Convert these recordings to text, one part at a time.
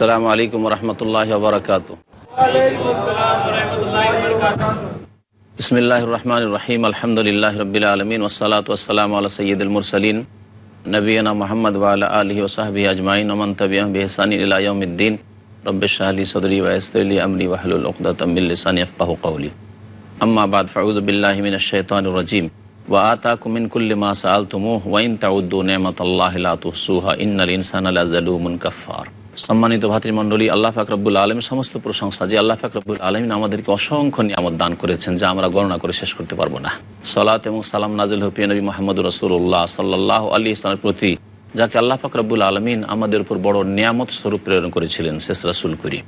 আসসালামু আলাইকুম রহমতুল্লাহ বারকাত বিসমিল্লাহ রহমান রহিম আলহামদুলিল্লাহ রবিল আলমিন ওসালাত ওসালাম আল্লাহ সৈয়দুল মুরসলিন নবীনা মোহাম্মদ ওয়াল আলহি ওসাহাবি আজমাইন ওমান তবিয়াম বেহসানি ইলায়ুদ্দিন রব্বে শাহলি সদরি ওয়াসলি আমরি ওয়াহলুল উকদাতমিল্লিসানি আফকাহু কওলি আম্মা বাদ ফাউজুবিল্লাহি মিনাশ শাইতানির রাজিম ওয়া আতাকুম মিন কুল্লি মা সাআলতুমুহু ওয়া ইন তাউদ্দু নি'মাতাল্লাহি লা তুহসুহা ইন্নাল ইনসানা লাযালুমুন কাফফার সম্মানিত ভাতৃমণ্ডলী, আল্লাহ ফাকরবুল আলমের সমস্ত প্রশংসা যে আল্লাহ ফাকরবুল আলমিন আমাদেরকে অসংখ্য নিয়ামত দান করেছেন যা আমরা গণনা করে শেষ করতে পারব না। সলাত এবং সালাম নাজিল হফিয়া নবী মোহাম্মদ রসুল্লাহ সাল্লাহ আলী ইসলামের প্রতি, যাকে আল্লাহ ফাকরবুল আলমিন আমাদের উপর বড় নিয়ামত স্বরূপ প্রেরণ করেছিলেন, শেষ রাসুল করি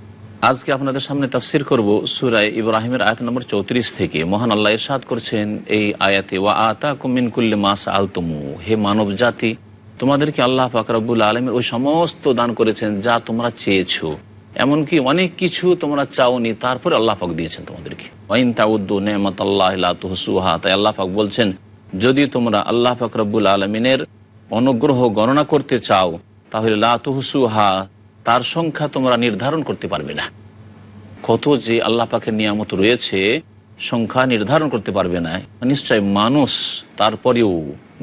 আজকে আপনাদের সামনে তাফসির করব সুরায় ইব্রাহিমের আয়াত নম্বর চৌত্রিশ থেকে। মহান আল্লাহ ইরশাদ করছেন, এই আয়াতে, ওয়া আতা কুমিন কুল্লে মাস আলতুমু হে মানব জাতি তোমাদেরকে আল্লাহ ফাকরাবুল আলমের ওই সমস্ত দান করেছেন যা তোমরা চেয়েছো। এমনকি অনেক কিছু তোমরা চাওনি, তারপরে আল্লাহ পাক দিয়েছেন তোমাদেরকে। ওয়াইন তাউদ্দু নেমত আল্লাহ তুহসুহা, তাই আল্লাহ পাক বলছেন, যদি তোমরা আল্লাহ ফাকরাবুল আলমিনের অনুগ্রহ গণনা করতে চাও, তাহলে লা তুহসুহা, তার সংখ্যা তোমরা নির্ধারণ করতে পারবে না। কত যে আল্লাহ পাকের নিয়ামত রয়েছে, সংখ্যা নির্ধারণ করতে পারবে না। নিশ্চয় মানুষ তারপরেও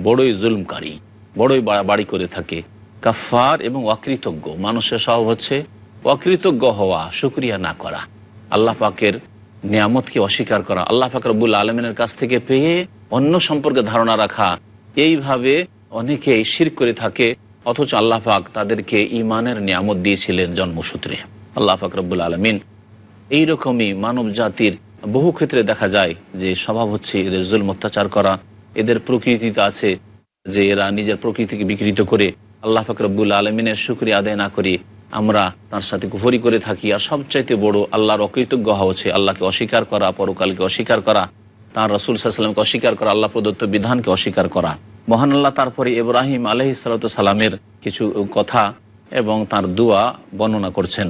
বড়ই জুলমকারী। বড়ই বাড়াবাড়ি করে থাকে। কাফার এবং অকৃতজ্ঞ। মানুষের স্বভাব হচ্ছে অকৃতজ্ঞ হওয়া, শুক্রিয়া না করা। আল্লাহ পাকের নিয়ামতকে অস্বীকার করা। আল্লাহ পাক রব্বুল আলমিনের কাছ থেকে পেয়ে অন্য সম্পর্কে ধারণা রাখা। এইভাবে অনেকেই শির করে থাকে, অথচ আল্লাহ পাক তাদেরকে ইমানের নিয়ামত দিয়েছিলেন জন্মসূত্রে। আল্লাহ পাক রব্বুল আলমিন এইরকমই মানব জাতির বহু ক্ষেত্রে দেখা যায় যে স্বভাব হচ্ছে এদের জুল অত্যাচার করা, এদের প্রকৃতিতে আছে যে এরা নিজের প্রকৃতিকে বিকৃত করে আল্লাহ ফাকরবুল আলমিনের শুক্রিয়া আদায় না করি, আমরা তার সাথে কুফরি করে থাকি। আর সবচাইতে বড় আল্লাহর অকৃতজ্ঞ হওয়া হচ্ছে আল্লাহকে অস্বীকার করা, পরকালকে অস্বীকার করা, তার রসুল সাল্লামকে অস্বীকার করা আল্লাহ প্রদত্ত বিধানকে অস্বীকার করা। মহান আল্লাহ তারপরে ইব্রাহিম আলহি সালামের কিছু কথা এবং তার দুয়া বর্ণনা করছেন।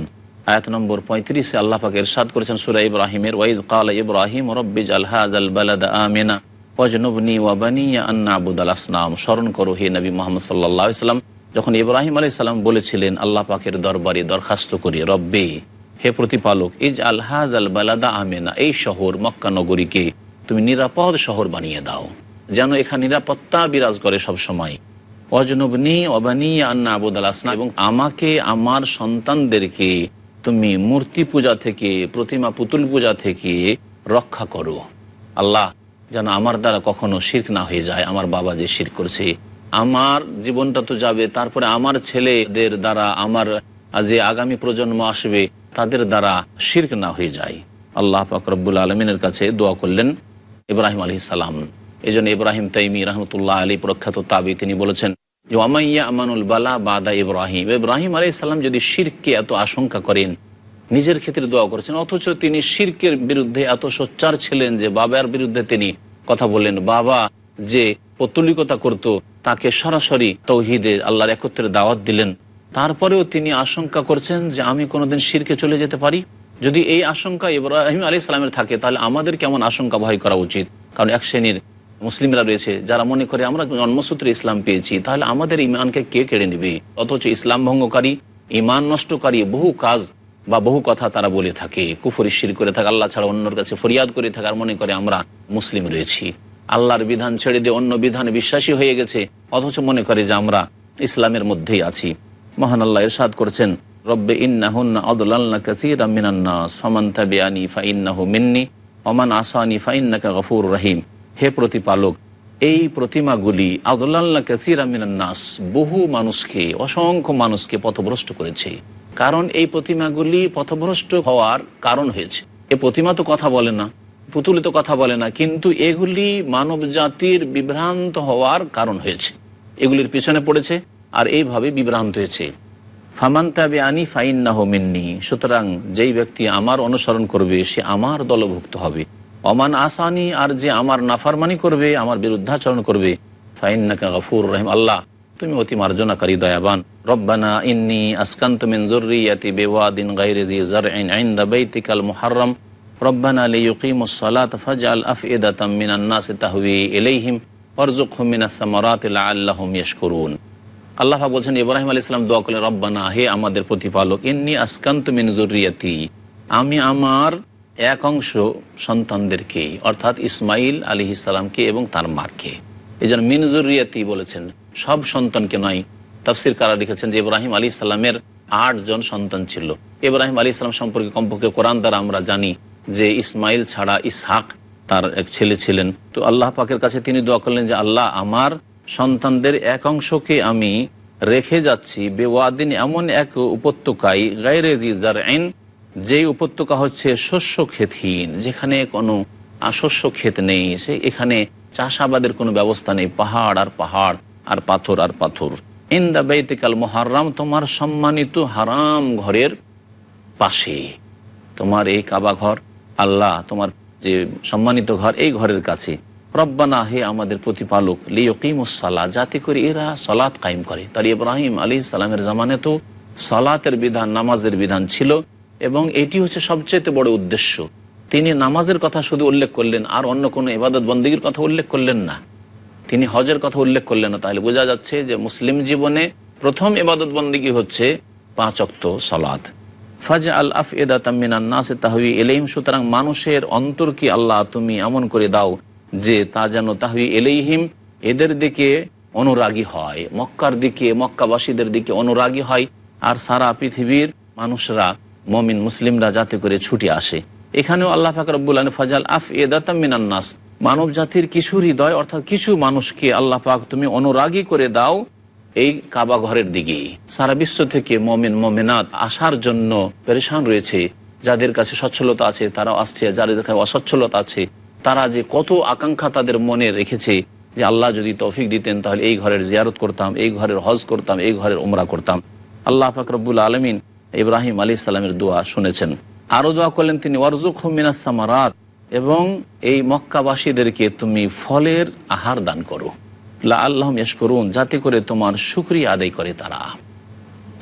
আয়াত নম্বর পঁয়ত্রিশে আল্লাহ পাকে ইরশাদ করেছেন সুরা ইব্রাহিমের, ওয়াইদ কাল ইব্রাহিম রব্বিজ আলহাজ আল বালাদ আমিনা ওয়াজনবনি ওয়াবানিয়া আন্না আবুদ আল আসলাম স্মরণ করো হে নবী মোহাম্মদ সাল্লাহ সাল্লাম, যখন ইব্রাহিম আলাই সাল্লাম বলেছিলেন, আল্লাহ পাকের দরবারে দরখাস্ত করি, রব্বে, হে প্রতিপালক ইজ আলহাজ আল বালাদা আমেনা, এই শহর মক্কা নগরীকে তুমি নিরাপদ শহর বানিয়ে দাও, যেন এখানে নিরাপত্তা বিরাজ করে সব সময় অজনবনি অবানিয়া আন্না আবুদ আল আসলাম এবং আমাকে, আমার সন্তানদেরকে তুমি মূর্তি পূজা থেকে, প্রতিমা পুতুল পূজা থেকে রক্ষা করো। আল্লাহ যেন আমার দ্বারা কখনো শির্ক না হয়ে যায়, আমার বাবা যে শির করছে। আমার জীবনটা তো যাবে, তারপরে আমার ছেলেদের দ্বারা, আমার যে আগামী প্রজন্ম আসবে, তাদের দ্বারা শির্ক না হয়ে যায়। আল্লাহ ফাকরবুল আলমিনের কাছে দোয়া করলেন ইব্রাহিম আলী সালাম। এই জন্য ইব্রাহিম তাইমি রহমতুল্লাহ আলী প্রখ্যাত তাবি, তিনি বলেছেন যে আমাইয়া আমানুল বালা বাদা ইব্রাহিম। ইব্রাহিম আলী সাল্লাম যদি শিরকে এত আশঙ্কা করেন নিজের ক্ষেত্রে দোয়া করেছেন, অথচ তিনি শিরকের বিরুদ্ধে এত সোচ্চার ছিলেন যে বাবার বিরুদ্ধে তিনি কথা বললেন, বাবা যে পত্তলিকতা করত, তাকে সরাসরি তৌহিদে আল্লাহর একত্রের দাওয়াত দিলেন। তারপরেও তিনি আশঙ্কা করছেন যে আমি কোনোদিন শিরকে চলে যেতে পারি। যদি এই আশঙ্কা ইব্রাহিম আলী সালামের থাকে, তাহলে আমাদের কেমন আশঙ্কা ভয় করা উচিত? কারণ এক শ্রেণির মুসলিমরা রয়েছে, যারা মনে করে আমরা জন্মসূত্রে ইসলাম পেয়েছি, তাহলে আমাদের ইমানকে কে কেড়ে নেবে? অথচ ইসলাম ভঙ্গকারী, ইমান নষ্টকারী, বহু কাজ বা বহু কথা তারা বলে থাকে, কুফরি শির করে থাকে, আল্লাহ ছাড়া অন্যর কাছে ফরিয়াদ করে থাকে। আর মনে করে আমরা মুসলিম রয়েছি। আল্লাহর বিধান ছেড়ে দিয়ে অন্য বিধানে বিশ্বাসী হয়ে গেছে। অথচ মনে করে যে আমরা ইসলামের মধ্যেই আছি। মহান আল্লাহ ইরশাদ করছেন, রব্বে ইন্নাহুন্না আদুল্লাহ কাসির মিনান্নাস ফামান তাবিআনি ফাইন্নাহু মিন্নি ওমান আসানি ফাইন্নাকা গফুর রহিম। হে প্রতিপালক, এই প্রতিমাগুলি আদুল্লাহ কাসির মিনান্নাস বহু মানুষকে, অসংখ্য মানুষকে পথভ্রষ্ট করেছে। কারণ এই প্রতিমাগুলি পথভ্রষ্ট হওয়ার কারণ হয়েছে। এ প্রতিমা তো কথা বলে না পুতুলিত কথা বলে না, কিন্তু এগুলি মানব জাতির বিভ্রান্ত হওয়ার কারণ হয়েছে। এগুলির পিছনে পড়েছে আর এইভাবে বিভ্রান্ত হয়েছে। ফামান তাবে আনি ফাইন না হোমিননি সুতরাং যেই ব্যক্তি আমার অনুসরণ করবে, সে আমার দলভুক্ত হবে। অমান আসানি, আর যে আমার নাফারমানি করবে, আমার বিরুদ্ধাচরণ করবে। ফাইন নাকা গফুর রহিম, আল্লাহ তুমি অতি মার্জনাকারী, দয়াবান। রব্বানা ইন্নি আসকান্ত মিন বিওয়াদিন গায়রি জি জারইন ইনদা বাইতিকাল মুহাররম। রব্বানা লিয়ুকিমুস সালাত ফাজআল আফইদাতাম মিনান নাস তাহওয়ি ইলাইহিম ওয়ারযুকহুম মিনাস সামারাতি লাআল্লাহুম ইয়াশকুরুন। আল্লাহ বলছেন, ইব্রাহিম আলী ইসলাম দোয়া করলেন, রব্বানা, হে আমাদের প্রতিপালক এমনি আসকান্ত মিনজুরিয়াতি আমি আমার এক অংশ সন্তানদেরকে, অর্থাৎ ইসমাইল আলী ইসলামকে এবং তার মারকে এই জন্য মিনজুরিয়াতি বলেছেন। সব সন্তানকে নয়, তাফসির কারা লিখেছেন যে ইব্রাহিম আলী ইসলামের আটজন সন্তান ছিল। ইব্রাহিম আলী ইসলাম সম্পর্কে কমপক্ষে কোরআন দ্বারা আমরা জানি যে ইসমাইল ছাড়া ইসহাক তার এক ছেলে ছিলেন। তো আল্লাহ পাকের কাছে তিনি দোয়া করলেন যে, আল্লাহ, আমার সন্তানদের এক অংশকে আমি রেখে যাচ্ছি, বেওয়াদিন এমন এক উপত্যকায় গাইরে আইন যে উপত্যকা হচ্ছে শস্য ক্ষেতহীন, যেখানে কোনো শস্য ক্ষেত নেই, সে এখানে চাষাবাদের কোনো ব্যবস্থা নেই, পাহাড় আর পাহাড়। আর পাথর আর পাথর। ইন্দা বেতিকাল মহারাম তোমার সম্মানিত হারাম ঘরের পাশে। তোমার এই কাবা ঘর, আল্লাহ তোমার যে সম্মানিত ঘর, এই ঘরের কাছে। রব্বানা, হে আমাদের প্রতিপালক লিয়কিমুসাল্লাহ যাতে করে এরা সলাৎ কায়েম করে। তার ইব্রাহিম আলী সালামের জামানে তো সলাতের বিধান, নামাজের বিধান ছিল এবং এটি হচ্ছে সবচেয়ে বড় উদ্দেশ্য। তিনি নামাজের কথা শুধু উল্লেখ করলেন, আর অন্য কোনো ইবাদত বন্দীগীর কথা উল্লেখ করলেন না। তিনি হজের কথা উল্লেখ করলেন তাহলে বোঝা যাচ্ছে যে মুসলিম জীবনে প্রথম ইবাদত বন্দীগী হচ্ছে পাঁচ অক্ত সলাদ ফাজ আল আফ এদা তামিনান্নাসে তাহবি এলেইম সুতরাং মানুষের অন্তর কি আল্লাহ তুমি এমন করে দাও যে তা যেন তাহবি এলেইহিম এদের দিকে অনুরাগী হয়, মক্কার দিকে, মক্কাবাসীদের দিকে অনুরাগী হয়, আর সারা পৃথিবীর মানুষরা, মমিন মুসলিমরা যাতে করে ছুটে আসে। এখানেও আল্লাহ ফাকর রব্বুল ফাজাল আফ এদা তামিনান্নাস মানব জাতির কিছু হৃদয়, অর্থাৎ কিছু মানুষকে আল্লাহ পাক তুমি অনুরাগী করে দাও এই কাবা ঘরের দিকে। সারা বিশ্ব থেকে মমিন, মমিনাত আসার জন্য পরেশান রয়েছে। যাদের কাছে সচ্ছলতা আছে, তারাও আসছে। যাদের কাছে অসচ্ছলতা আছে, তারা যে কত আকাঙ্ক্ষা তাদের মনে রেখেছে যে আল্লাহ যদি তৌফিক দিতেন, তাহলে এই ঘরের জিয়ারত করতাম, এই ঘরের হজ করতাম, এই ঘরের উমরা করতাম। আল্লাহ ফাকরবুল আলমিন ইব্রাহিম আলী সালামের দোয়া শুনেছেন। আরও দোয়া করলেন তিনি ওয়ারজুক মিনাস সামারাত। এবং এই মক্কাবাসীদেরকে তুমি ফলের আহার দান করো। লা আল্লাহ ইয়শ করুন যাতে করে তোমার সুক্রিয়া আদায় করে তারা।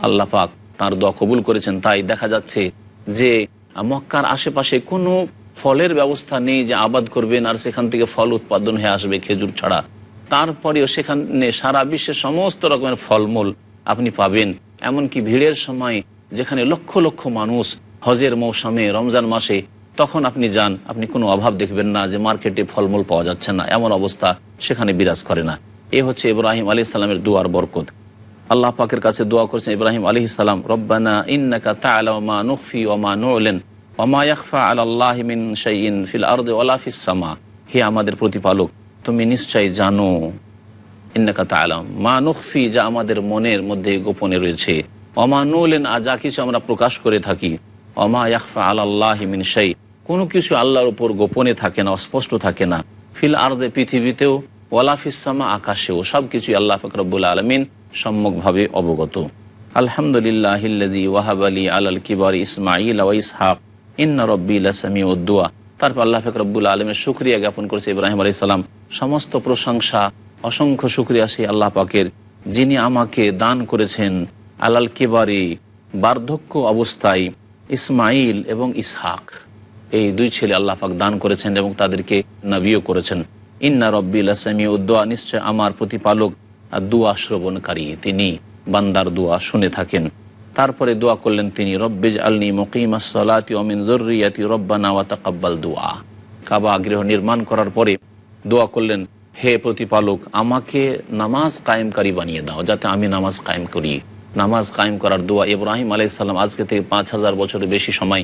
আল্লাহ পাক তার দোয়া কবুল করেছেন, তাই দেখা যাচ্ছে যে মক্কার আশেপাশে কোনো ফলের ব্যবস্থা নেই যে আবাদ করবেন আর সেখান থেকে ফল উৎপাদন হয়ে আসবে খেজুর ছাড়া। তারপরেও সেখানে সারা বিশ্বের সমস্ত রকমের ফলমূল আপনি পাবেন। এমনকি ভিড়ের সময় যেখানে লক্ষ লক্ষ মানুষ হজের মৌসুমে, রমজান মাসে তখন আপনি যান, আপনি কোনো অভাব দেখবেন না যে মার্কেটে ফলমূল পাওয়া যাচ্ছে না, এমন অবস্থা সেখানে বিরাজ করে না। এ হচ্ছে ইব্রাহিম আলী সালামের দুয়ার বরকত। আল্লাহ পাকের কাছে দোয়া করছেন, ইব্রাহিম আলী সালাম, রব্বানা ইন্নাকা তাআলা মা নুখফি ওয়া মা নু'লিন আলা আল্লাহি মিন শাইইন ফিল আরদি ওয়ালা ফিস সামা। হে আমাদের প্রতিপালক, তুমি নিশ্চয়ই জানো, ইন্নাকা তাআলা মা নুখফি যা আমাদের মনের মধ্যে গোপনে রয়েছে। ওমা নুলেন আর যা কিছু আমরা প্রকাশ করে থাকি। অমা ইয়াকফা আল্লাহ মিন শাই কোনো কিছু আল্লাহর ওপর গোপনে থাকে না, অস্পষ্ট থাকে না। ফিল আরদে পৃথিবীতেও ওয়ালাফিসামা আকাশেও সব কিছুই আল্লাহ ফকরবুল আলমিন সম্যকভাবে অবগত। আলহামদুলিল্লাহ ওয়াহাব আলী আলাল কিবার ইসমাইল ইসহাক, ইন্না রব্বিল সামি উদ্দুয়া তারপর আল্লাহ ফকরবুল আলমের শুক্রিয়া জ্ঞাপন করেছে ইব্রাহিম আলী সালাম। সমস্ত প্রশংসা, অসংখ্য শুক্রিয়া সেই আল্লাহ পাকের, যিনি আমাকে দান করেছেন আলাল কিবারি বার্ধক্য অবস্থায় ইসমাইল এবং ইসহাক। এই দুই ছেলে আল্লাহ পাক দান করেছেন এবং তাদেরকে নবীও করেছেন। ইন্না রব্বিল আসামি উদ্দোয়া নিশ্চয় আমার প্রতিপালক আর দুয়া শ্রবণকারী তিনি। বান্দার দোয়া শুনে থাকেন। তারপরে দোয়া করলেন তিনি রব্বিজ আলনি মকিমাসলাতি অমিন জরুরিয়াতি রব্বানা ওয়া তাকাব্বাল দোয়া। কাবা গৃহ নির্মাণ করার পরে দোয়া করলেন, হে প্রতিপালক, আমাকে নামাজ কায়েমকারী বানিয়ে দাও, যাতে আমি নামাজ কায়েম করি। নামাজ কায়েম করার দোয়া ইব্রাহিম আলাইসাল্লাম আজকে থেকে পাঁচ হাজার বছরের বেশি সময়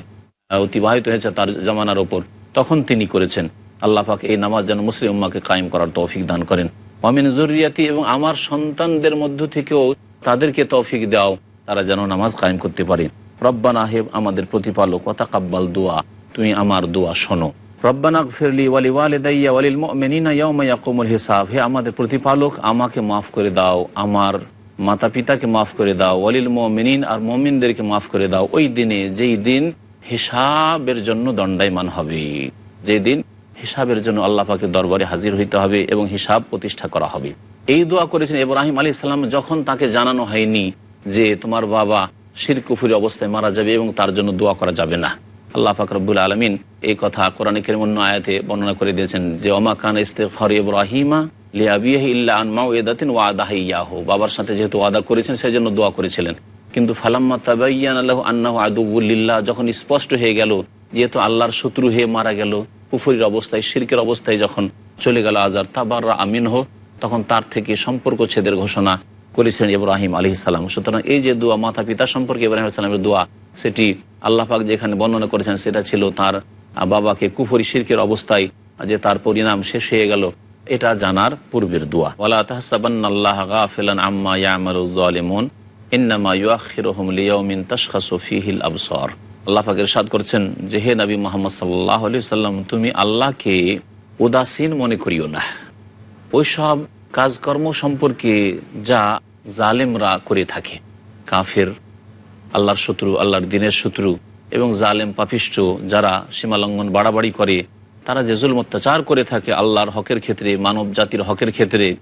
অতিবাহিত হয়েছে তার জামানার ওপর। তখন তিনি করেছেন। আল্লাহ এই নামাজ যেন মুসলিম উম্মাকে কায়েম করার তৌফিক দান করেন। অমিন জরুরিয়াতি এবং আমার সন্তানদের মধ্য থেকেও তাদেরকে তৌফিক দাও, তারা যেন নামাজ কায়েম করতে পারে। রব্বান আহেব আমাদের প্রতিপালক কথা কাব্বাল দোয়া, তুমি আমার দোয়া শোনো। রব্বানা ফিরলি ওয়ালি ওয়ালিদাইয়া ওয়ালিল মুমিনিনা ইয়াউমা ইয়াকুমুল হিসাব, হে আমাদের প্রতিপালক, আমাকে মাফ করে দাও, আমার মাতা পিতাকে মাফ করে দাও ওয়ালিল মুমিনিন, আর মুমিনদেরকে মাফ করে দাও। ওই দিনে, যেই দিন হিসাবের জন্য দণ্ডায়মান হবে। যেদিন হিসাবের জন্য আল্লাহ পাকের দরবারে হাজির হইতে হবে এবং হিসাব প্রতিষ্ঠা করা হবে। এই দোয়া করেছেন ইব্রাহিম আলী ইসলাম যখন তাকে জানানো হয়নি যে তোমার বাবা শির কুফুরি অবস্থায় মারা যাবে এবং তার জন্য দোয়া করা যাবে না। আল্লাহ ফাকরবুল আলমিন এই কথা কোরআন কেরম অন্য আয়াতে বর্ণনা করে দিয়েছেন যে অমা খান ইস্তেফর ইব্রাহিমা লিয়াবিয়াহি ইল্লা আনমাউ এদাতিন ওয়াদাহি ইয়াহু বাবার সাথে যেহেতু ওয়াদা করেছেন সেই জন্য দোয়া করেছিলেন। কিন্তু ফালাম্মা তাবাইয়ান আল্লাহ আন্নাহু আদুবুল্লিল্লাহ যখন স্পষ্ট হয়ে গেল যেহেতু আল্লাহর শত্রু হয়ে মারা গেল, কুফরির অবস্থায়, শিরকের অবস্থায় যখন চলে গেল আজার তাবার আমিন হো তখন তার থেকে সম্পর্ক ছেদের ঘোষণা করেছিলেন ইব্রাহিম আলী সালাম। সুতরাং এই যে দোয়া মাতা পিতা সম্পর্কে ইব্রাহিম সালামের দোয়া, সেটি আল্লাহ পাক যেখানে বর্ণনা করেছেন সেটা ছিল তার বাবাকে কুফরি শিরকের অবস্থায় যে তার পরিণাম শেষ হয়ে গেল, এটা জানার পূর্বের দোয়া। ওয়ালা তাহসাবান্নাল্লাহ গাফিলান আম্মা ইয়ামালুজ জালিমুন। ইন্নামা ইউআখিরুহুম লিয়াউমিন তাশখাসু ফীহিল আবসার। আল্লাহ পাক ইরশাদ করছেন যে, হে নবী মুহাম্মদ আলাইহি সাল্লাম তুমি আল্লাহকে উদাসীন মনে করিও না। ওইসব কাজকর্ম সম্পর্কে যা জালেমরা করে থাকে। কাফের, আল্লাহর শত্রু, আল্লাহর দিনের শত্রু এবং জালেম পাপিষ্ট যারা সীমালঙ্ঘন বাড়াবাড়ি করে, তারা যে জুল অত্যাচার করে থাকে আল্লাহর হকের ক্ষেত্রে মানব জাতির হকের ক্ষেত্রে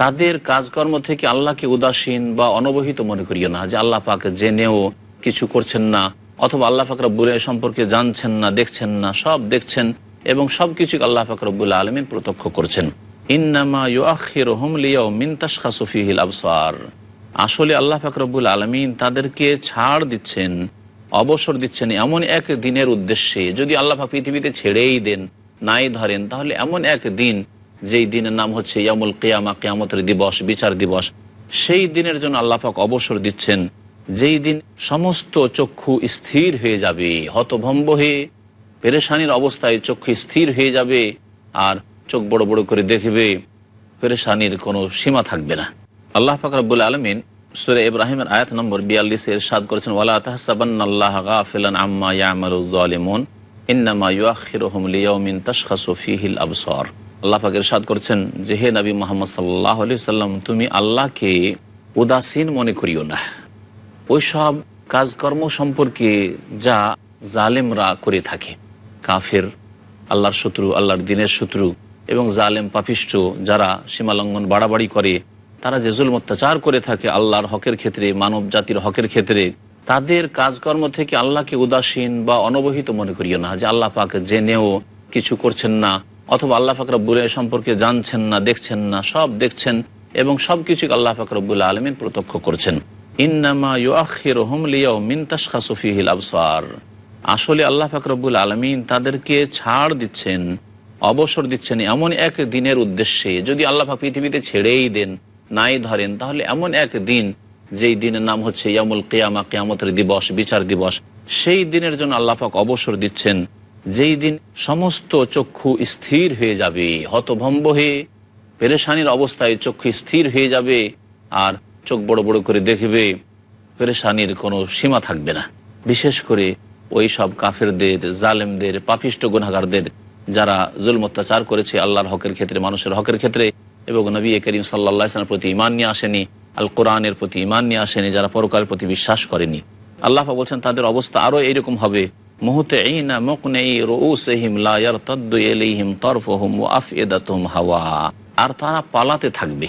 তাদের কাজকর্ম থেকে আল্লাহকে উদাসীন বা অনবহিত মনে করিও না যে আল্লাহ পাক জেনেও কিছু করছেন না, অথবা আল্লাহ পাক রব্বুল সম্পর্কে জানছেন না, দেখছেন না, সব দেখছেন এবং সব কিছু আল্লাহ পাক রব্বুল আলমিন প্রত্যক্ষ করছেন। ইন্নামা ইউআখির হোম লিয়াও মিনতাসখাসু ফিহিল আবসার। আসলে আল্লাহ পাক আলমিন তাদেরকে ছাড় দিচ্ছেন, অবসর দিচ্ছেন এমন এক দিনের উদ্দেশ্যে। যদি আল্লাহ পৃথিবীতে ছেড়েই দেন, নাই ধরেন, তাহলে এমন এক দিন যেই দিনের নাম হচ্ছে ইয়ামুল কেয়ামা, কেয়ামতের দিবস, বিচার দিবস, সেই দিনের জন্য আল্লাহ পাক অবসর দিচ্ছেন। যেই দিন সমস্ত চক্ষু স্থির হয়ে যাবে হতভম্ব হয়ে পেরেশানির অবস্থায় চক্ষু স্থির হয়ে যাবে, আর চোখ বড় বড় করে দেখবে, পেরেশানির কোনো সীমা থাকবে না। আল্লাহ পাক রব্বুল আলমিন সুরে ইব্রাহিমের আয়াত নম্বর বিয়াল্লিশে এরশাদ করেছেন, ওয়ালা তাহসাবান্নাল্লাহ আম্মা ইয়ামালুজ জালিমুন, ইন্নামা ইউআখিরুহুম লিয়াউমিন তাশখাসু ফীহিল আবসার। আল্লাহ পাক ইরশাদ করছেন যে, হে নবী মুহাম্মদ সাল্লাহ আলাইহি সাল্লাম তুমি আল্লাহকে উদাসীন মনে করিও না। ওইসব কাজকর্ম সম্পর্কে যা জালেমরা করে থাকে। কাফের, আল্লাহর শত্রু, আল্লাহর দিনের শত্রু এবং জালেম পাপিষ্ট যারা সীমালঙ্ঘন বাড়াবাড়ি করে, তারা যে জুল অত্যাচার করে থাকে আল্লাহর হকের ক্ষেত্রে, মানব জাতির হকের ক্ষেত্রে, তাদের কাজকর্ম থেকে আল্লাহকে উদাসীন বা অনবহিত মনে করিও না যে, আল্লাহ পাক জেনেও কিছু করছেন না। অথবা আল্লাহ আলামিন সম্পর্কে জানছেন না, দেখছেন না, সব দেখছেন এবং সব কিছু আল্লাহ পাক রব্বুল আলমিন প্রত্যক্ষ করছেন। ইন্নামা আসলে আল্লাহ পাক রব্বুল আলমিন তাদেরকে ছাড় দিচ্ছেন, অবসর দিচ্ছেন এমন এক দিনের উদ্দেশ্যে। যদি আল্লাহ পৃথিবীতে ছেড়েই দেন, নাই ধরেন, তাহলে এমন এক দিন যেই দিনের নাম হচ্ছে ইয়ামুল কেয়ামা, কেয়ামতের দিবস, বিচার দিবস, সেই দিনের জন্য আল্লাহ পাক অবসর দিচ্ছেন। যেই দিন সমস্ত চক্ষু স্থির হয়ে যাবে, হতভম্ব হয়ে পেরেশানির অবস্থায় চক্ষু স্থির হয়ে যাবে আর চোখ বড় বড় করে দেখবে, পেরেশানির কোনো সীমা থাকবে না। বিশেষ করে ওই সব কাফেরদের, জালেমদের, পাপিষ্ট গুনাগারদের যারা জুল অত্যাচার করেছে আল্লাহর হকের ক্ষেত্রে, মানুষের হকের ক্ষেত্রে এবং নবী করিম সাল্লাহ ইসলামের প্রতি ইমান নিয়ে আসেনি আল কোরআনের প্রতি ইমান নিয়ে আসেনি, যারা পরকালের প্রতি বিশ্বাস করেনি। আল্লাহ বলছেন, তাদের অবস্থা আরও এইরকম হবে মুহূর্তে ইনা মকনেই রউসহিম লা ইয়ারতাদ্দু ইলাইহিম তরফুহুম ওয়া আফইদাতুহুম হাওয়া। আর তারা পালাতে থাকবে।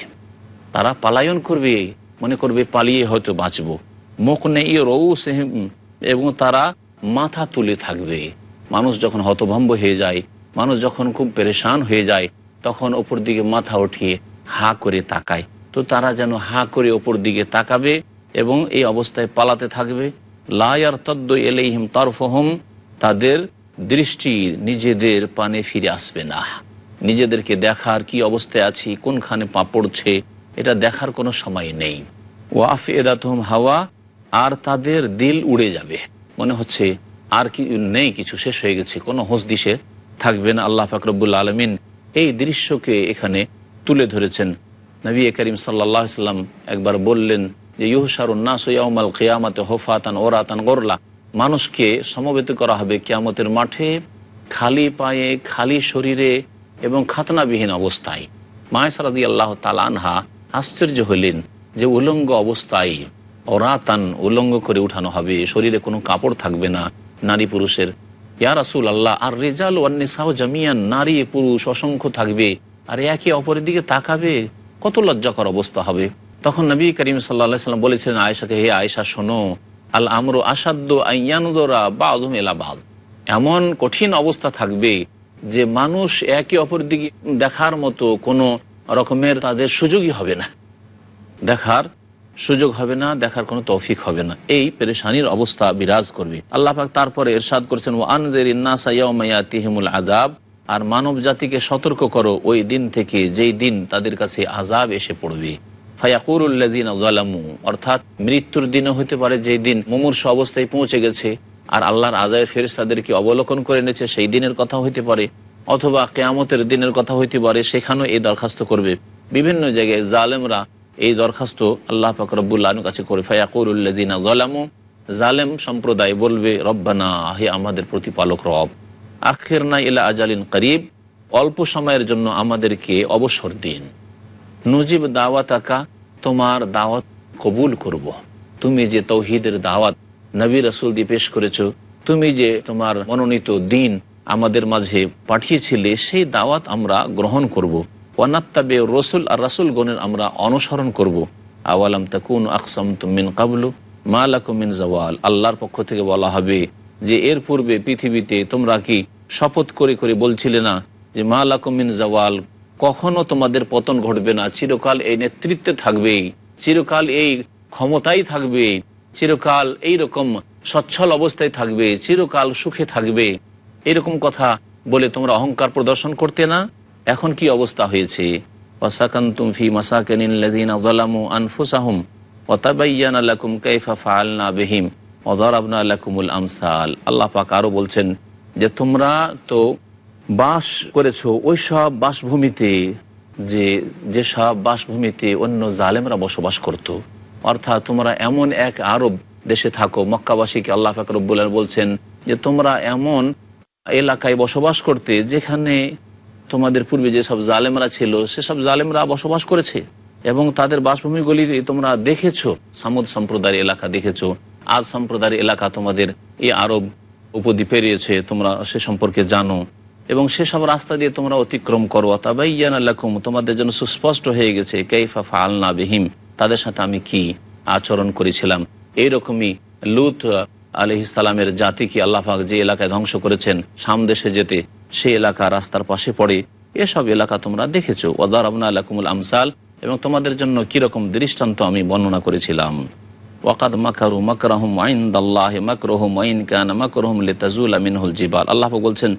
তারা পালায়ন করবে, মনে করবে পালিয়ে হয়তো বাঁচবো। মকনে ই রউসহিম এবং তারা মাথা তুলে থাকবে। মানুষ যখন হতভম্ব হয়ে যায়, মানুষ যখন খুব পেরেশান হয়ে যায়, তখন ওপর দিকে মাথা উঠিয়ে হা করে তাকায়। তো তারা যেন হা করে ওপর দিকে তাকাবে এবং এই অবস্থায় পালাতে থাকবে। লায়ার তদ্দ এলেইহিম তরফহম, তাদের দৃষ্টি নিজেদের পানে ফিরে আসবে না। নিজেদেরকে দেখার কি অবস্থায় আছি, কোনখানে পা পড়ছে, এটা দেখার কোনো সময় নেই। ওয়াফ এদাতহম হাওয়া, আর তাদের দিল উড়ে যাবে। মনে হচ্ছে আর কি নেই, কিছু শেষ হয়ে গেছে, কোনো হোস দিশে থাকবে না। আল্লাহ ফাকরবুল আলমিন এই দৃশ্যকে এখানে তুলে ধরেছেন। নবী করিম সাল্লাহ সাল্লাম একবার বললেন যে ইউহসারুন্না সৈয়াউমাল কেয়ামাতে হোফাতান ওরাতান গোরলা। মানুষকে সমবেত করা হবে কিয়ামতের মাঠে খালি পায়ে, খালি শরীরে এবং খাতনাবিহীন অবস্থায়। মায়সারাদি আল্লাহ তালানহা আশ্চর্য হইলেন যে উলঙ্গ অবস্থায় ওরাতান উলঙ্গ করে উঠানো হবে। শরীরে কোনো কাপড় থাকবে না, নারী পুরুষের। ইয়া রাসুল আল্লাহ আর রেজাল ওয়ান্নিসাও জামিয়ান, নারী পুরুষ অসংখ্য থাকবে। আর একে অপরের দিকে তাকাবে, কত লজ্জাকর অবস্থা হবে। তখন নবী করিম সাল্লা সাল্লাম বলেছিলেন আয়েশাকে, হে আয়েশা, শোনো, আল আমরু আসাদ্দ আইয়ানুদরা বা আজম এলাবাদ এমন কঠিন অবস্থা থাকবে যে মানুষ একে অপর দিকে দেখার মতো কোনো রকমের তাদের সুযোগই হবে না। দেখার সুযোগ হবে না, দেখার কোনো তৌফিক হবে না। এই পেরেশানির অবস্থা বিরাজ করবে। আল্লাহ পাক তারপরে এরশাদ করেছেন ও আনজের ইন্নাসাইয়াতিহিমুল আজাব আর মানব জাতিকে সতর্ক করো, ওই দিন থেকে যেই দিন তাদের কাছে আজাব এসে পড়বে। ফায়াকুরুল্লাদিন জালামু অর্থাৎ মৃত্যুর দিনও হতে পারে যেই দিন মুমূর্ষ অবস্থায় পৌঁছে গেছে, আর আল্লাহর আজায়ের ফেরেস তাদেরকে অবলোকন করে এনেছে, সেই দিনের কথা হইতে পারে, অথবা কেয়ামতের দিনের কথা হইতে পারে, সেখানেও এই দরখাস্ত করবে। বিভিন্ন জায়গায় জালেমরা এই দরখাস্ত আল্লাহ ফাকরবুল্লাহর কাছে করে ফায়াকুরুল্লাদিনা জালামু জালেম সম্প্রদায় বলবে, রব্বানা, হে আমাদের প্রতিপালক রব আখের না ইলা আজালিন করিব, অল্প সময়ের জন্য আমাদেরকে অবসর দিন। নজিব দাওয়াত আকা, তোমার দাওয়াত কবুল করব। তুমি যে তৌহিদের দাওয়াত নবী রসুল দিয়ে পেশ করেছ, তুমি যে তোমার মনোনীত দিন আমাদের মাঝে পাঠিয়েছিলে, সেই দাওয়াত আমরা গ্রহণ করব। ওয়ানাত্তাবে রসুল আর রাসুল গণের আমরা অনুসরণ করব। আওয়ালাম তাকুন আকসাম তুমিন কাবলু মালাকুমিন জওয়াল আল্লাহর পক্ষ থেকে বলা হবে যে, এর পূর্বে পৃথিবীতে তোমরা কি শপথ করে করে বলছিলে না যে মালাকুমিন জওয়াল কখনো তোমাদের পতন ঘটবে না। চিরকাল এই নেতৃত্বে থাকবে। চিরকাল এই ক্ষমতাই থাকবে। চিরকাল এই রকম সচ্ছল অবস্থায় থাকবে। চিরকাল সুখে থাকবে। এরকম কথা বলে তোমরা অহংকার প্রদর্শন করতে না? এখন কি অবস্থা হয়েছে? ওয়াসাকান্তুম আমসাল। আল্লাহ পাক আরও বলছেন যে, তোমরা তো বাস করেছ, ওই সব বাসভূমিতে যে যেসব বাসভূমিতে অন্য জালেমরা বসবাস করত। অর্থাৎ তোমরা এমন এক আরব দেশে থাকো, মক্কাবাসীকে আল্লাহ ফাকরবুল্লাহ বলছেন যে, তোমরা এমন এলাকায় বসবাস করতে যেখানে তোমাদের পূর্বে যেসব জালেমরা ছিল সেসব জালেমরা বসবাস করেছে এবং তাদের বাসভূমিগুলি তোমরা দেখেছ, সামুদ সম্প্রদায়ের এলাকা দেখেছ আর সম্প্রদায়ের এলাকা তোমাদের এই আরব উপদ্বীপে রয়েছে, তোমরা সে সম্পর্কে জানো এবং সেসব রাস্তা দিয়ে তোমরা অতিক্রম করো। তাবাইয়ান তোমাদের জন্য সুস্পষ্ট হয়ে গেছে, কেইফা ফালনা বিহিম, তাদের সাথে আমি কি আচরণ করেছিলাম? এইরকমই লুত আলহ ইসলামের জাতিকে আল্লাহাক যে এলাকায় ধ্বংস করেছেন সামদেশে যেতে সেই এলাকা রাস্তার পাশে পড়ে। এসব এলাকা তোমরা দেখেছ। ওদার আবনা আলাকুমুল আমসাল, এবং তোমাদের জন্য কীরকম দৃষ্টান্ত আমি বর্ণনা করেছিলাম। ওয়াকাদ মাকারু মাকরাহুম আইন দাল্লাহ মাকরহুম আইন কান মাকরহুম লেতাজুল আমিনহুল জিবাল। আল্লাহ বলছেন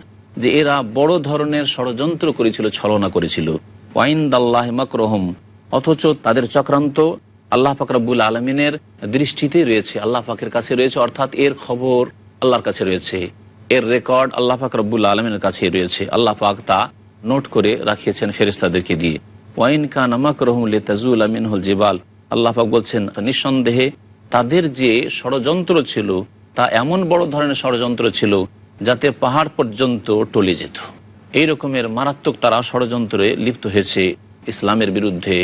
যে এরা বড় ধরনের ষড়যন্ত্র করেছিল, ছলনা করেছিল। ওয়াইন দাল্লাহ মাকরহম, অথচ তাদের চক্রান্ত আল্লাহ ফাকরাবুল আলমিনের দৃষ্টিতে রয়েছে, আল্লাহ পাকের কাছে রয়েছে, অর্থাৎ এর খবর আল্লাহর কাছে রয়েছে। এর রেকর্ড আল্লাহ পাক রব্বুল আলমিনের কাছে রয়েছে, আল্লাহ পাক তা নোট করে রাখিয়েছেন ফেরিস্তাদেরকে দিয়ে। ওয়াইন কান আমাকরহম লে তাজুল আমিনহুল জিবাল, আল্লাহ পাক বলছেন, নিঃসন্দেহে তাদের যে ষড়যন্ত্র ছিল, তা এমন বড় ধরনের ষড়যন্ত্র ছিল যাতে পাহাড় পর্যন্ত টলে যেত। এই রকমের মারাত্মক তারা ষড়যন্ত্রে লিপ্ত হয়েছে ইসলামের বিরুদ্ধে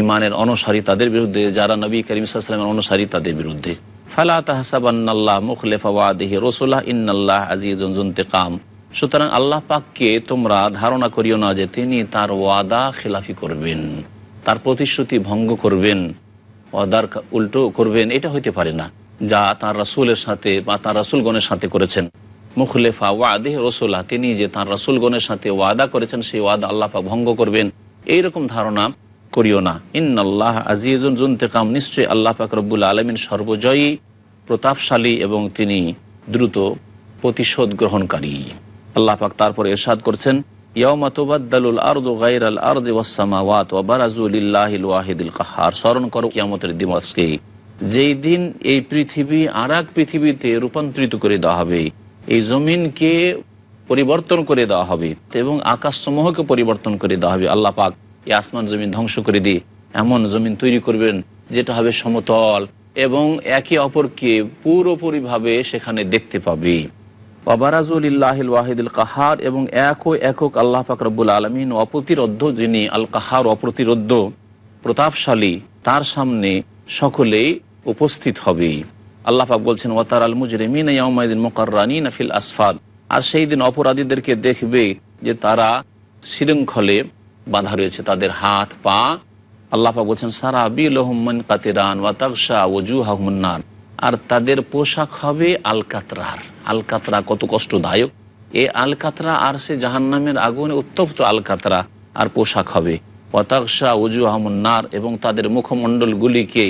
ইমানের অনুসারী তাদের বিরুদ্ধে, যারা নবী করিম সাল্লামের অনুসারী তাদের বিরুদ্ধে। ফালা তাহসাবান্নাল্লাহ মুখলেফা ওয়াদিহি রসুল্লাহ ইন্নাল্লাহ আজিজুন্তেকাম সুতরাং আল্লাহ পাককে তোমরা ধারণা করিও না যে তিনি তার ওয়াদা খেলাফি করবেন, তার প্রতিশ্রুতি ভঙ্গ করবেন, ওয়াদার উল্টো করবেন, এটা হইতে পারে না। যা তার রাসুলের সাথে বা তার রাসুলগণের সাথে করেছেন। মুখলেফা ওয়াদেহ রসুল্লাহ তিনি যে তাঁর রাসুলগণের সাথে ওয়াদা করেছেন, সেই ওয়াদা আল্লাহ ভঙ্গ করবেন। এইরকম ধারণা করিও না। ইন আল্লাহ আজিজুন জুনতেকাম, নিশ্চয়ই আল্লাহ পাক রব্বুল আলমিন সর্বজয়ী, প্রতাপশালী এবং তিনি দ্রুত প্রতিশোধ গ্রহণকারী। আল্লাহ পাক তারপরে এরশাদ করছেন, ইয়াউমা তুবাদ্দালুল আরদু গায়রাল আরদি ওয়াস সামাওয়াত ওয়া বারাজুলিল্লাহিল ওয়াহিদুল কাহ্হার স্মরণ করো কিয়ামতের দিবসকে যেই দিন এই পৃথিবী আর এক পৃথিবীতে রূপান্তরিত করে দেওয়া হবে এই জমিনকে পরিবর্তন করে দেওয়া হবে এবং আকাশ সমূহকে পরিবর্তন করে দেওয়া হবে। আল্লাহ পাক এই আসমান জমিন ধ্বংস করে দিয়ে এমন জমিন তৈরি করবেন যেটা হবে সমতল এবং একে অপরকে পুরোপুরিভাবে সেখানে দেখতে পাবে। ওয়াবারাজুলিল্লাহিল ওয়াহিদুল কাহার এবং এক ও একক আল্লাহ পাক রব্বুল আলমিন অপ্রতিরোধ যিনি আল কাহার অপ্রতিরোধ প্রতাপশালী, তার সামনে সকলেই উপস্থিত হবে। আল্লাহ পাক বলছেন ওয়াতার আল মুজরিমিন ইয়াউমাইদিন মোকাররানি নাফিল আসফাদ আর সেই দিন অপরাধীদেরকে দেখবে যে তারা শৃঙ্খলে বাঁধা রয়েছে, তাদের হাত, পা। আল্লাহ পাক বলছেন সারা বিল রহমান কাতিরান ওয়াতাকশা ওজু হাহমুন্নার আর তাদের পোশাক হবে আলকাতরার। আলকাতরা কত কষ্টদায়ক। এই আলকাতরা আর সে জাহান্নামের আগুনে উত্তপ্ত আলকাতরা আর পোশাক হবে। পতাকশা ওজু নার এবং তাদের মুখমণ্ডলগুলিকে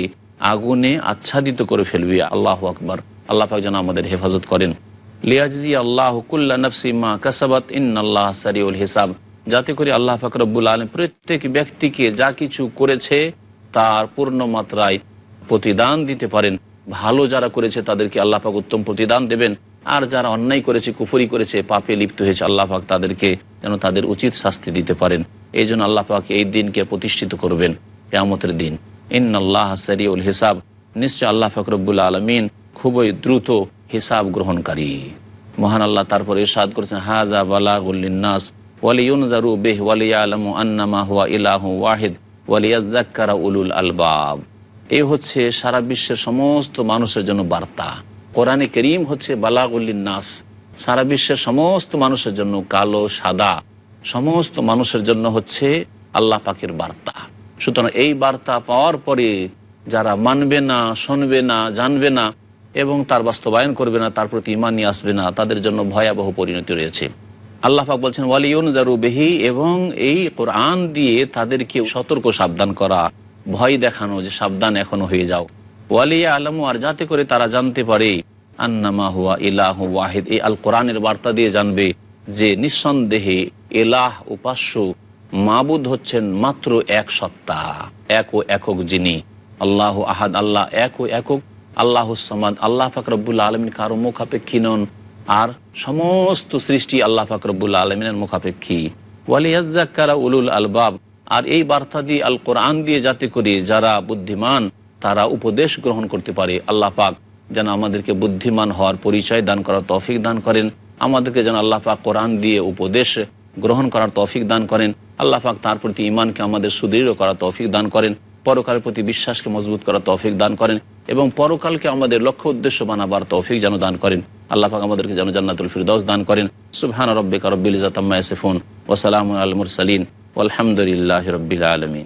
আগুনে আচ্ছাদিত করে ফেলবি, আল্লাহ আকবর। আল্লাহ পাক যেন আমাদের হেফাজত করেন। লিয়াজি আল্লাহ কুল্লা নফসি মা কাসাবাত ইন আল্লাহ সারিউল হিসাব। যাতে করে আল্লাহ ফাকরবুল আলম প্রত্যেক ব্যক্তিকে যা কিছু করেছে, তার পূর্ণ মাত্রায় প্রতিদান দিতে পারেন। ভালো যারা করেছে, তাদেরকে আল্লাহ পাক উত্তম প্রতিদান দেবেন। আর যারা অন্যায় করেছে, কুফরি করেছে, পাপে লিপ্ত হয়েছে, আল্লাহ পাক তাদেরকে যেন তাদের উচিত শাস্তি দিতে পারেন। এই জন্য আল্লাহ পাক এই দিনকে প্রতিষ্ঠিত করবেন। কেয়ামতের দিন। ইন আল্লাহ সারিউল হিসাব। নিশ্চয় আল্লাহ ফাকরবুল আলমিন খুবই দ্রুত হিসাব গ্রহণকারী। মহান আল্লাহ তারপর ইরশাদ করেছেন হাজা বালাগুল্লিনাস ওয়ালিউনজারু বেহ ওয়ালিয়ালামু আন্নামা হুয়া ইলাহু ওয়াহিদ ওয়ালিয়াজ্জাক্কারা উলুল আলবাব। এই হচ্ছে সারা বিশ্বের সমস্ত মানুষের জন্য বার্তা। কোরআনে করিম হচ্ছে বালাগুল্লিনাস সারা বিশ্বের সমস্ত মানুষের জন্য কালো সাদা। সমস্ত মানুষের জন্য হচ্ছে আল্লাহ পাকের বার্তা। সুতরাং এই বার্তা পাওয়ার পরে যারা মানবে না, শুনবে না, জানবে না এবং তার বাস্তবায়ন করবে না, তার প্রতি ইমান নিয়ে আসবে না, তাদের জন্য ভয়াবহ পরিণতি রয়েছে। আল্লাহ পাক বলছেন, ওয়ালিউন জারু বেহি এবং এই কোরআন দিয়ে তাদেরকে সতর্ক, সাবধান করা, ভয় দেখানো যে সাবধান এখনও হয়ে যাও। ওয়ালিয়া আলম, আর যাতে করে তারা জানতে পারে, আন্নামা হুয়া ইলাহ ওয়াহিদ। এই আল কোরআনের বার্তা দিয়ে জানবে যে নিঃসন্দেহে এলাহ উপাস্য মাবুদ হচ্ছেন মাত্র এক সত্তা, এক ও একক যিনি। আল্লাহ আহাদ, আল্লাহ এক ও একক। আল্লাহ সামাদ, আল্লাহ ফাকরবুল্লা আলমিন কারও মুখাপেক্ষী নন। আর সমস্ত সৃষ্টি আল্লাহ ফাকরবুল্লা আলমিনের মুখাপেক্ষী। ওয়ালিয়াজ্জাকারা উলুল আলবাব। আর এই বার্তা দিয়ে, আল কোরআন দিয়ে যাতে করে যারা বুদ্ধিমান, তারা উপদেশ গ্রহণ করতে পারে। আল্লাহ পাক যেন আমাদেরকে বুদ্ধিমান হওয়ার পরিচয় দান করার তৌফিক দান করেন। আমাদেরকে যেন আল্লাহ পাক কোরআন দিয়ে উপদেশ গ্রহণ করার তৌফিক দান করেন। আল্লাহ পাক তার প্রতি ইমানকে আমাদের সুদৃঢ় করার তৌফিক দান করেন। পরকালের প্রতি বিশ্বাসকে মজবুত করার তৌফিক দান করেন এবং পরকালকে আমাদের লক্ষ্য উদ্দেশ্য বানাবার তৌফিক যেন দান করেন। আল্লাহ পাক আমাদেরকে যেন জান্নাতুল ফিরদৌস দান করেন। সুবহান রব্বিকা রব্বিল ইজাতাম্মা ইয়াসিফুন। ওয়া সালামুন আলাল মুরসালিন। আলহামদুলিল্লাহি রাব্বিল আলামিন।